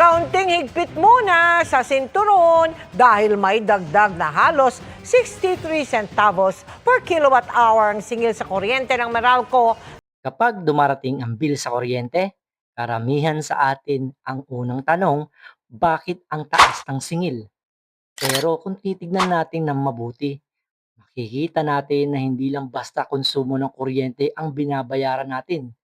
Kaunting higpit muna sa sinturon dahil may dagdag na halos 63 centavos per kilowatt hour ang singil sa kuryente ng Meralco. Kapag dumarating ang bill sa kuryente, karamihan sa atin ang unang tanong, bakit ang taas ng singil? Pero kung titignan natin ng mabuti, makikita natin na hindi lang basta konsumo ng kuryente ang binabayaran natin.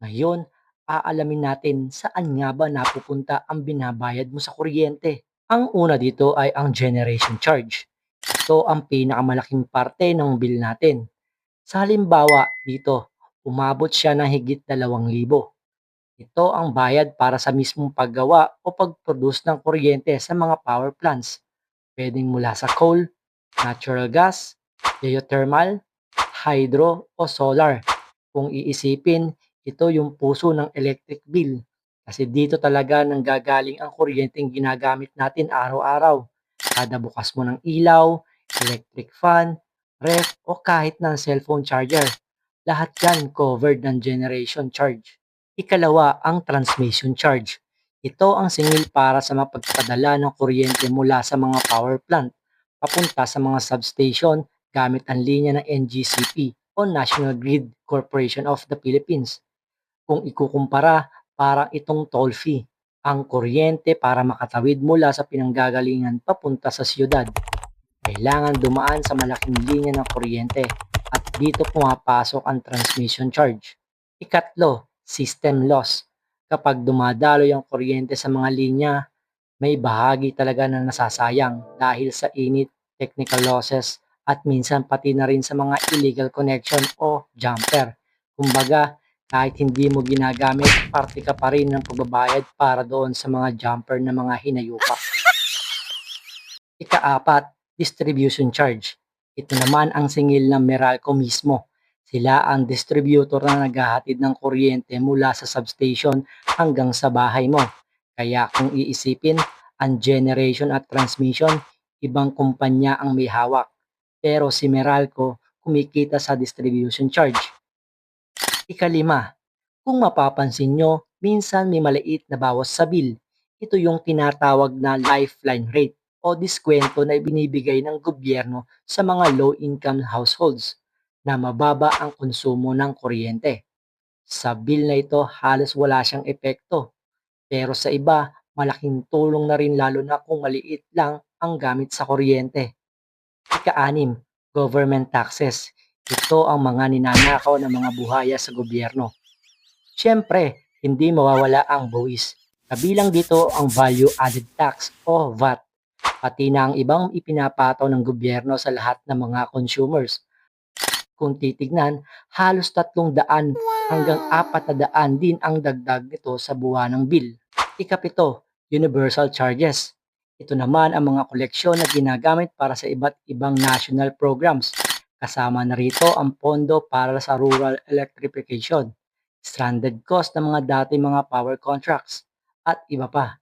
Ngayon, aalamin natin saan nga ba napupunta ang binabayad mo sa kuryente. Ang una dito ay ang generation charge. Ito ang pinakamalaking parte ng bill natin. Sa halimbawa dito, umabot siya ng higit 2,000. Ito ang bayad para sa mismong paggawa o pag-produce ng kuryente sa mga power plants. Pwedeng mula sa coal, natural gas, geothermal, hydro o solar. Kung iisipin, ito yung puso ng electric bill. Kasi dito talaga nanggagaling ang kuryenteng ginagamit natin araw-araw. Kada bukas mo ng ilaw, electric fan, ref o kahit ng cellphone charger. Lahat yan covered ng generation charge. Ikalawa, ang transmission charge. Ito ang singil para sa mapagpadala ng kuryente mula sa mga power plant papunta sa mga substation gamit ang linya ng NGCP o National Grid Corporation of the Philippines. Kung ikukumpara, parang itong toll fee. Ang kuryente para makatawid mula sa pinanggagalingan papunta sa siyudad. Kailangan dumaan sa malaking linya ng kuryente at dito pumapasok ang transmission charge. Ikatlo, system loss. Kapag dumadaloy ang kuryente sa mga linya, may bahagi talaga na nasasayang dahil sa init, technical losses, at minsan pati na rin sa mga illegal connection o jumper. Kumbaga, kahit hindi mo ginagamit, parte ka pa rin ng pagbabayad para doon sa mga jumper na mga hinayupa. Ikaapat, distribution charge. Ito naman ang singil ng Meralco mismo. Sila ang distributor na naghahatid ng kuryente mula sa substation hanggang sa bahay mo. Kaya kung iisipin, ang generation at transmission, ibang kumpanya ang may hawak. Pero si Meralco kumikita sa distribution charge. Ikalima, kung mapapansin nyo, minsan may maliit na bawas sa bill. Ito yung tinatawag na lifeline rate o diskwento na ibinibigay ng gobyerno sa mga low-income households na mababa ang konsumo ng kuryente. Sa bill na ito, halos wala siyang epekto. Pero sa iba, malaking tulong na rin lalo na kung maliit lang ang gamit sa kuryente. Ika-anim, government taxes. Ito ang mga ninanakaw ng mga buhaya sa gobyerno. Siyempre, hindi mawawala ang buwis. Kabilang dito ang value added tax o VAT, pati na ang ibang ipinapataw ng gobyerno sa lahat ng mga consumers. Kung titignan, halos tatlong daan hanggang apat na daan din ang dagdag nito sa buwan ng bill. Ikapito, universal charges. Ito naman ang mga koleksyon na ginagamit para sa iba't ibang national programs. Kasama na rito ang pondo para sa rural electrification, stranded cost ng mga dati mga power contracts, at iba pa.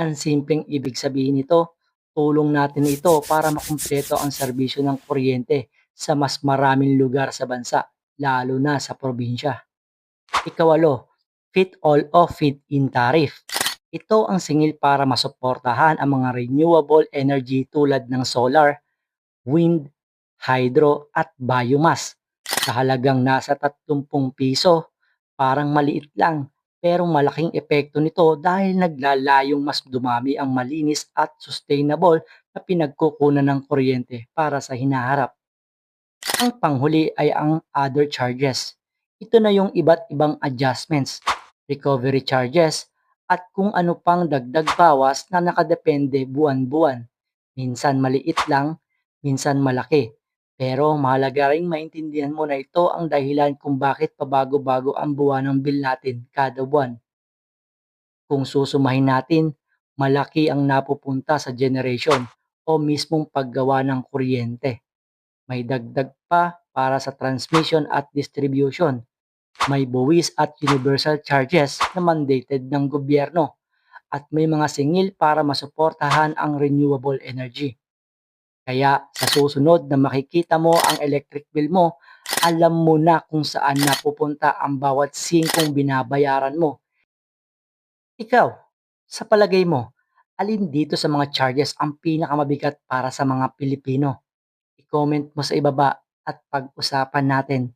Ang simpleng ibig sabihin nito, tulong natin ito para makumpleto ang serbisyo ng kuryente sa mas maraming lugar sa bansa, lalo na sa probinsya. Ikawalo, fit all o fit in tariff. Ito ang singil para masuportahan ang mga renewable energy tulad ng solar, wind, hydro at biomass. Sa halagang nasa 30 piso, parang maliit lang pero malaking epekto nito dahil naglalayong mas dumami ang malinis at sustainable na pinagkukunan ng kuryente para sa hinaharap. Ang panghuli ay ang other charges. Ito na yung iba't ibang adjustments, recovery charges, at kung ano pang dagdag bawas na nakadepende buwan-buwan. Minsan maliit lang, minsan malaki. Pero mahalaga ring maintindihan mo na ito ang dahilan kung bakit pabago-bago ang buwan ng bill natin kada buwan. Kung susumahin natin, malaki ang napupunta sa generation o mismong paggawa ng kuryente. May dagdag pa para sa transmission at distribution. May buwis at universal charges na mandated ng gobyerno. At may mga singil para masuportahan ang renewable energy. Kaya sa susunod na makikita mo ang electric bill mo, alam mo na kung saan napupunta ang bawat singkong binabayaran mo. Ikaw, Sa palagay mo, alin dito sa mga charges ang pinakamabigat para sa mga Pilipino? I-comment mo sa ibaba at pag-usapan natin.